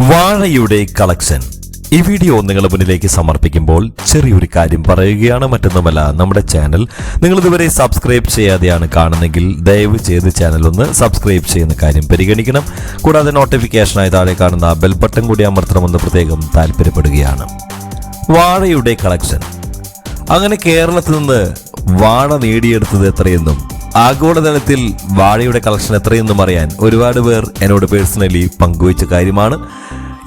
വാഴയുടെ കളക്ഷൻ. ഈ വീഡിയോ നിങ്ങളുടെ മുന്നിലേക്ക് സമർപ്പിക്കുമ്പോൾ ചെറിയൊരു കാര്യം പറയുകയാണ് മറ്റൊന്നുമല്ല നമ്മുടെ ചാനൽ നിങ്ങൾ ഇതുവരെ സബ്സ്ക്രൈബ് ചെയ്യാതെയാണ് കാണുന്നെങ്കിൽ ദയവ് ചെയ്ത് ചാനൽ ഒന്ന് സബ്സ്ക്രൈബ് ചെയ്യുന്ന കാര്യം പരിഗണിക്കണം. കൂടാതെ നോട്ടിഫിക്കേഷനായി താഴെ കാണുന്ന ബെൽ ബട്ടൺ കൂടി അമർത്തണമെന്ന് പ്രത്യേകം താല്പര്യപ്പെടുകയാണ്. വാഴയുടെ കളക്ഷൻ. അങ്ങനെ കേരളത്തിൽ നിന്ന് വാഴ നേടിയെടുത്തത് എത്രയെന്നും ആഗോളതലത്തിൽ വാഴയുടെ കളക്ഷൻ എത്രയെന്നും അറിയാൻ ഒരുപാട് പേർ എന്നോട് പേഴ്സണലി പങ്കുവച്ച കാര്യമാണ്.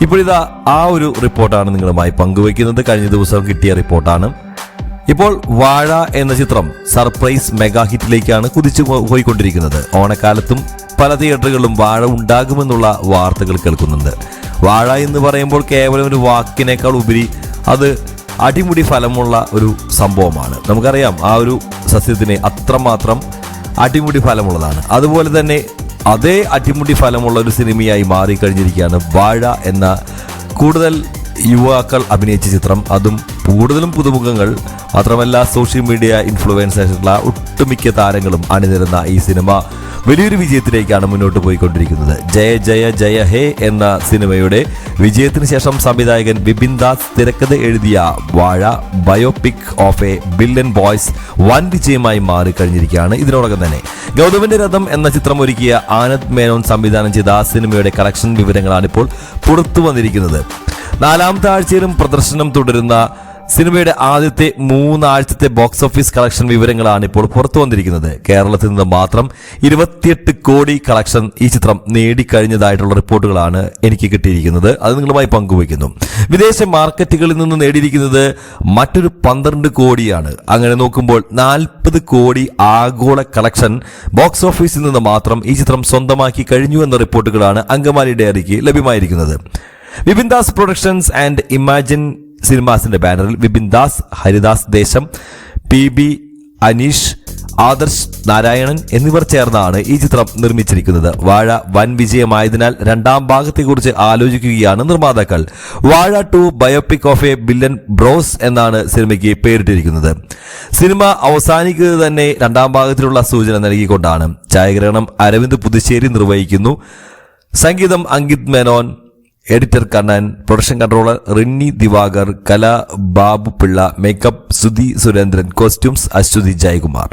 ഇപ്പോഴിതാ ആ ഒരു റിപ്പോർട്ടാണ് നിങ്ങളുമായി പങ്കുവയ്ക്കുന്നത്. കഴിഞ്ഞ ദിവസം കിട്ടിയ റിപ്പോർട്ടാണ്. ഇപ്പോൾ വാഴ എന്ന ചിത്രം സർപ്രൈസ് മെഗാ ഹിറ്റിലേക്കാണ് കുതിച്ചു പോയിക്കൊണ്ടിരിക്കുന്നത്. ഓണക്കാലത്തും പല തിയേറ്ററുകളിലും വാഴ ഉണ്ടാകുമെന്നുള്ള വാർത്തകൾ കേൾക്കുന്നുണ്ട്. വാഴ എന്ന് പറയുമ്പോൾ കേവലം ഒരു വാക്കിനേക്കാൾ ഉപരി അത് അടിമുടി ഫലമുള്ള ഒരു സംഭവമാണ്. നമുക്കറിയാം ആ ഒരു സസ്യത്തിന് അത്രമാത്രം അടിമുടി ഫലമുള്ളതാണ്. അതുപോലെ തന്നെ അതേ അടിമുടി ഫലമുള്ള ഒരു സിനിമയായി മാറിക്കഴിഞ്ഞിരിക്കുകയാണ് വാഴ എന്ന കൂടുതൽ യുവാക്കൾ അഭിനയിച്ച ചിത്രം. അതും കൂടുതലും പുതുമുഖങ്ങൾ മാത്രമല്ല സോഷ്യൽ മീഡിയ ഇൻഫ്ലുവൻസേഴ്സുള്ള ഒട്ടുമിക്ക താരങ്ങളും അണിനിരുന്ന ഈ സിനിമ. വലിയൊരു വിജയത്തിലേക്കാണ് മുന്നോട്ട് പോയിക്കൊണ്ടിരിക്കുന്നത്. ജയ ജയ ജയ ഹേ എന്ന സിനിമയുടെ വിജയത്തിന് ശേഷം സംവിധായകൻ ബിപിൻ ദാസ് തിരക്കഥ എഴുതിയ Vaazha biopic of a billion boys വൻ വിജയമായി മാറിക്കഴിഞ്ഞിരിക്കുകയാണ്. ഇതിനോടകം തന്നെ ഗൗതമിന്റെ രഥം എന്ന ചിത്രം ഒരുക്കിയ ആനന്ദ് മേനോൻ സംവിധാനം ചെയ്ത ആ സിനിമയുടെ കളക്ഷൻ വിവരങ്ങളാണ് ഇപ്പോൾ പുറത്തു വന്നിരിക്കുന്നത്. നാലാമത്തെ ആഴ്ചയിലും പ്രദർശനം തുടരുന്ന സിനിമയുടെ ആദ്യത്തെ മൂന്നാഴ്ചത്തെ ബോക്സ് ഓഫീസ് കളക്ഷൻ വിവരങ്ങളാണ് ഇപ്പോൾ പുറത്തു വന്നിരിക്കുന്നത്. കേരളത്തിൽ നിന്ന് മാത്രം ഇരുപത്തിയെട്ട് കോടി കളക്ഷൻ ഈ ചിത്രം നേടിക്കഴിഞ്ഞതായിട്ടുള്ള റിപ്പോർട്ടുകളാണ് എനിക്ക് കിട്ടിയിരിക്കുന്നത്. അത് നിങ്ങളുമായി പങ്കുവയ്ക്കുന്നു. വിദേശ മാർക്കറ്റുകളിൽ നിന്ന് നേടിയിരിക്കുന്നത് മറ്റൊരു പന്ത്രണ്ട് കോടിയാണ്. അങ്ങനെ നോക്കുമ്പോൾ നാൽപ്പത് കോടി ആഗോള കളക്ഷൻ ബോക്സ് ഓഫീസിൽ നിന്ന് മാത്രം ഈ ചിത്രം സ്വന്തമാക്കി കഴിഞ്ഞു എന്ന റിപ്പോർട്ടുകളാണ് അങ്കമാലി ഡയറിക്ക് ലഭ്യമായിരിക്കുന്നത്. Vipin Das productions and imagine സിനിമാസിന്റെ ബാനറിൽ വിപിൻ ദാസ് ഹരിദാസ് ദേശം പി ബി അനീഷ് ആദർശ് നാരായണൻ എന്നിവർ ചേർന്നാണ് ഈ ചിത്രം നിർമ്മിച്ചിരിക്കുന്നത്. വാഴ വൻ വിജയമായതിനാൽ രണ്ടാം ഭാഗത്തെക്കുറിച്ച് ആലോചിക്കുകയാണ് നിർമ്മാതാക്കൾ. Vaazha two biopic of a billion bros എന്നാണ് സിനിമയ്ക്ക് പേരിട്ടിരിക്കുന്നത്. സിനിമ അവസാനിക്കുന്നത് തന്നെ രണ്ടാം ഭാഗത്തിലുള്ള സൂചന നൽകിക്കൊണ്ടാണ്. ഛായാഗ്രഹണം അരവിന്ദ് പുതുശ്ശേരി നിർവഹിക്കുന്നു. സംഗീതം Ankit Menon editor Kannan production controller Rinni Divakar കല ബാബു പിള്ള മേക്കപ്പ് സുധി സുരേന്ദ്രൻ കോസ്റ്റ്യൂംസ് അശ്വതി ജയകുമാർ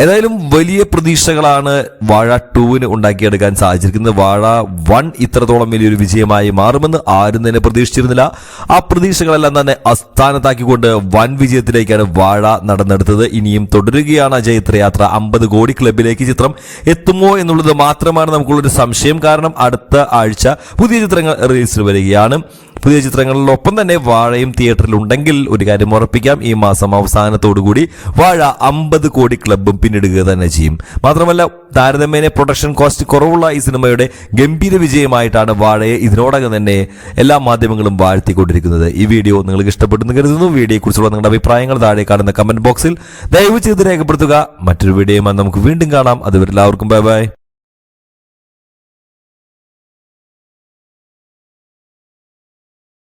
ഏതായാലും വലിയ പ്രതീക്ഷകളാണ് വാഴ ടൂവിന് ഉണ്ടാക്കിയെടുക്കാൻ സാധിച്ചിരിക്കുന്നത്. വാഴ വൺ ഇത്രത്തോളം വലിയൊരു വിജയമായി മാറുമെന്ന് ആരും തന്നെ പ്രതീക്ഷിച്ചിരുന്നില്ല. ആ പ്രതീക്ഷകളെല്ലാം തന്നെ അസ്ഥാനത്താക്കിക്കൊണ്ട് വൻ വിജയത്തിലേക്കാണ് വാഴ നടന്നെടുത്തത്. ഇനിയും തുടരുകയാണ് ജൈത്രയാത്ര അമ്പത് കോടി ക്ലബിലേക്ക് ചിത്രം എത്തുമോ എന്നുള്ളത് മാത്രമാണ് നമുക്കുള്ളൊരു സംശയം. കാരണം അടുത്ത ആഴ്ച പുതിയ ചിത്രങ്ങൾ റിലീസിൽ വരികയാണ്. പുതിയ ചിത്രങ്ങളിലൊപ്പം തന്നെ വാഴയും തിയേറ്ററിൽ ഉണ്ടെങ്കിൽ ഒരു കാര്യം ഉറപ്പിക്കാം. ഈ മാസം അവസാനത്തോടുകൂടി വാഴ അമ്പത് കോടി ക്ലബും പിന്നിടുക തന്നെ ചെയ്യും. മാത്രമല്ല താരതമ്യേന പ്രൊഡക്ഷൻ കോസ്റ്റ് കുറവുള്ള ഈ സിനിമയുടെ ഗംഭീര വിജയമായിട്ടാണ് വാഴയെ ഇതിനോടകം തന്നെ എല്ലാ മാധ്യമങ്ങളും വാഴ്ത്തിക്കൊണ്ടിരിക്കുന്നത്. ഈ വീഡിയോ നിങ്ങൾക്ക് ഇഷ്ടപ്പെട്ടെന്ന് കരുതുന്നു. വീഡിയോയെക്കുറിച്ചുള്ള നിങ്ങളുടെ അഭിപ്രായങ്ങൾ താഴെ കാണുന്ന കമന്റ് ബോക്സിൽ ദയവ് ചെയ്ത് രേഖപ്പെടുത്തുക. മറ്റൊരു വീഡിയോയുമായി നമുക്ക് വീണ്ടും കാണാം. അതുവരെ എല്ലാവർക്കും ബൈ ബൈ